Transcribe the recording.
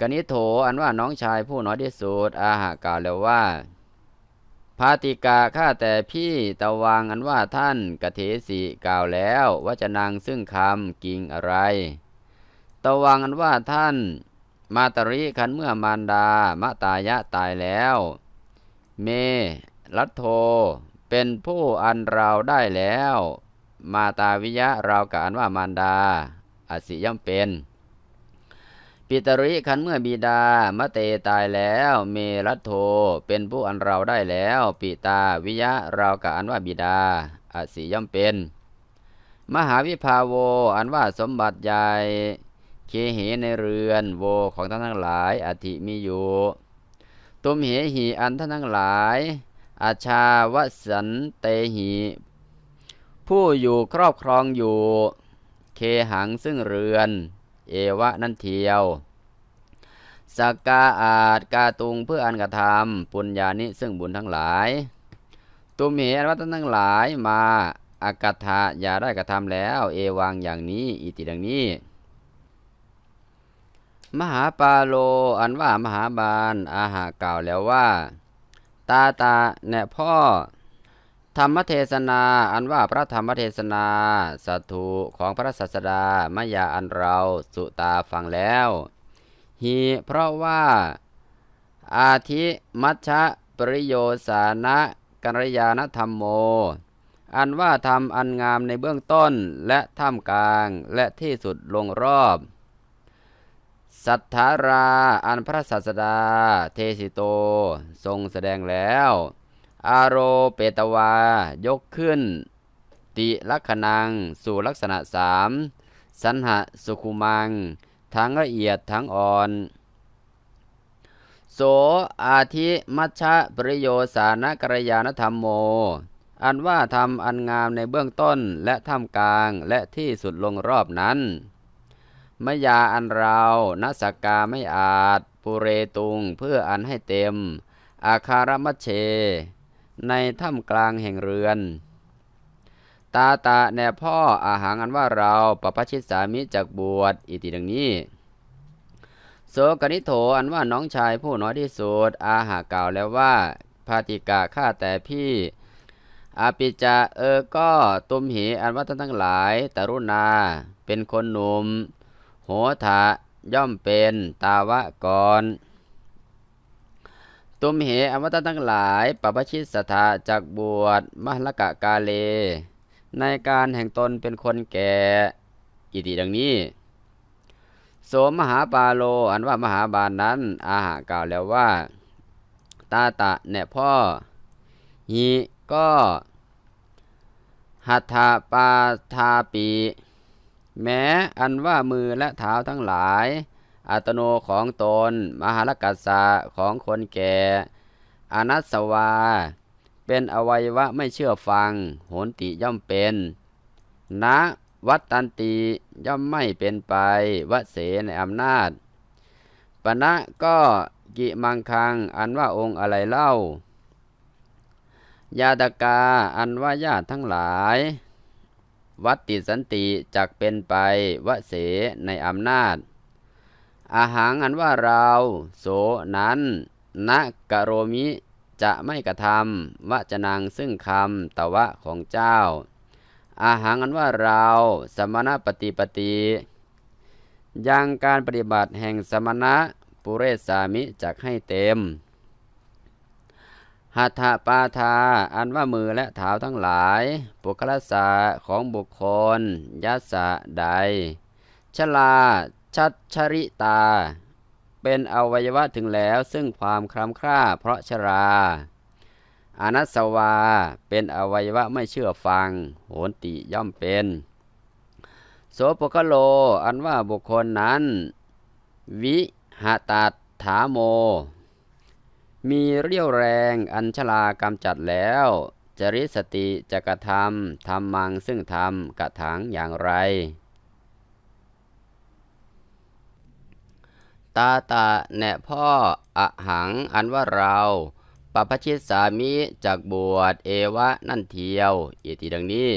กนิโถอันว่าน้องชายผู้น้อยที่สุดอาหากล่าวแล้วว่าพาติกาข้าแต่พี่ตะวังอันว่าท่านกเทสีกล่าวแล้วว่าจะนางซึ่งคำกิ่งอะไร ตะวังอันว่าท่าน มาตริขันเมื่อมารดามะตายะตายแล้ว เมรัตโท เป็นผู้อันเราได้แล้ว มาตาวิยะเรากอันว่ามารดาอสิย่อมเป็น ปิตริขันเมื่อบิดามะเตตายแล้ว เมรัตโทเป็นผู้อันเราได้แล้ว ปิตาวิยะเรากอันว่าบิดาอสิย่อมเป็น มหาวิภาโว อันว่าสมบัติใหญ่เคเหในเรือนโวของท่านทั้งหลายอธิมีอยู่ตุมเหหีอันท่านทั้งหลาย อาชาวสันเตหีผู้อยู่ครอบครองอยู่ เคหังซึ่งเรือน เอวะนั่นเทียว สักกาอาจกาตุงเพื่ออันกระทำปุญญานิซึ่งบุญทั้งหลาย ตุมเหอันวัตทั้งหลายมาอากาธาอย่าได้กระทำแล้ว เอวังอย่างนี้อิติดังนี้ มหาปาโลอันว่ามหาบาลอาหากล่าวแล้วว่า ตาตาแน่พ่อ ธรรมเทศนา อันว่าพระธรรมเทศนาสัตถุของพระศาสดามายาอันเราสุตาฟังแล้ว ฮีเพราะว่า อาทิมัชชะปริโยสานะกัญญาณธรรมโม อันว่าทำอันงามในเบื้องต้นและท่ามกลางและที่สุดลงรอบ สัทธาราอันพระศาสดา เทสิโต ทรงแสดงแล้ว อารเปตวา ยกขึ้น ติลักขณัง สู่ลักษณะสามสันหะสุขุมัง ทั้งละเอียดทั้งอ่อนโสอาทิมัชชะปริโยสานกรยานธรรมโม อันว่าทำอันงามในเบื้องต้นและท่ามกลางและที่สุดลงรอบนั้นมยาอันเรานัสกาไม่อาจ ปุเรตุงเพื่ออันให้เต็ม อาคารมัชเช ในถ้ำกลางแห่งเรือน ตาตาแน่พ่ออาหารอันว่าเราปปชิตสามิจากบวชอิติดังนี้โสกนิโถอันว่าน้องชายผู้น้อยที่สุดอาหากล่าวแล้วว่าพาติกาข้าแต่พี่อาปิจาเออก็ตุมหีอันว่าท่านทั้งหลายตรุณาเป็นคนหนุ่มโหทะย่อมเป็นตาวะกรตุมเหอมตะทั้งหลายปปชิตสถาจากบวชมหลกะกาเล ในการแห่งตนเป็นคนแก่อิติดังนี้โสมมหาปาโลอันว่ามหาบาลนั้น อาหากล่าวแล้วว่า ตาตะแน่พ่อหีก็หัตถาปาทาปีแม้อันว่ามือและเท้าทั้งหลาย อัตโนของตน มหาลกัสสะของคนแก่อนัสวา เป็นอวัยวะไม่เชื่อฟัง โหนติย่อมเป็นณวัตตันติย่อมไม่เป็นไปวเสในอำนาจปณะก็กิมังคัง อันว่าองค์อะไรเล่า ยาตกา อันว่าญาติทั้งหลาย วัตติสันติจักเป็นไปวะเสในอำนาจ อาหารอันว่าเรา โสนั้นนะกะโรมิ จะไม่กระทำวจนังซึ่งคำตวะของเจ้า อาหารอันว่าเราสมณปฏิปฏิยังการปฏิบัติแห่งสมณะปุเรสามิจักให้เต็ม หัตถปาทา อันว่ามือและเท้าทั้งหลายปุคลสาของบุคคลยัสะใด ชลาชัดชริตา เป็นอวัยวะถึงแล้ว ซึ่งความคลำคร่าเพราะชราอนัสวา เป็นอวัยวะไม่เชื่อฟัง โหนติย่อมเป็น โสปกโล อันว่าบุคคลนั้น วิหตาถาโม มีเรี่ยวแรงอัญชลากำจัดแล้ว จริสติจะกระทำทำมังซึ่งทำกระถังอย่างไร ตาตาแน่พ่ออะหังอันว่าเราปปชิตสามิจากบวชเอวะนั่นเทียวอิติดังนี้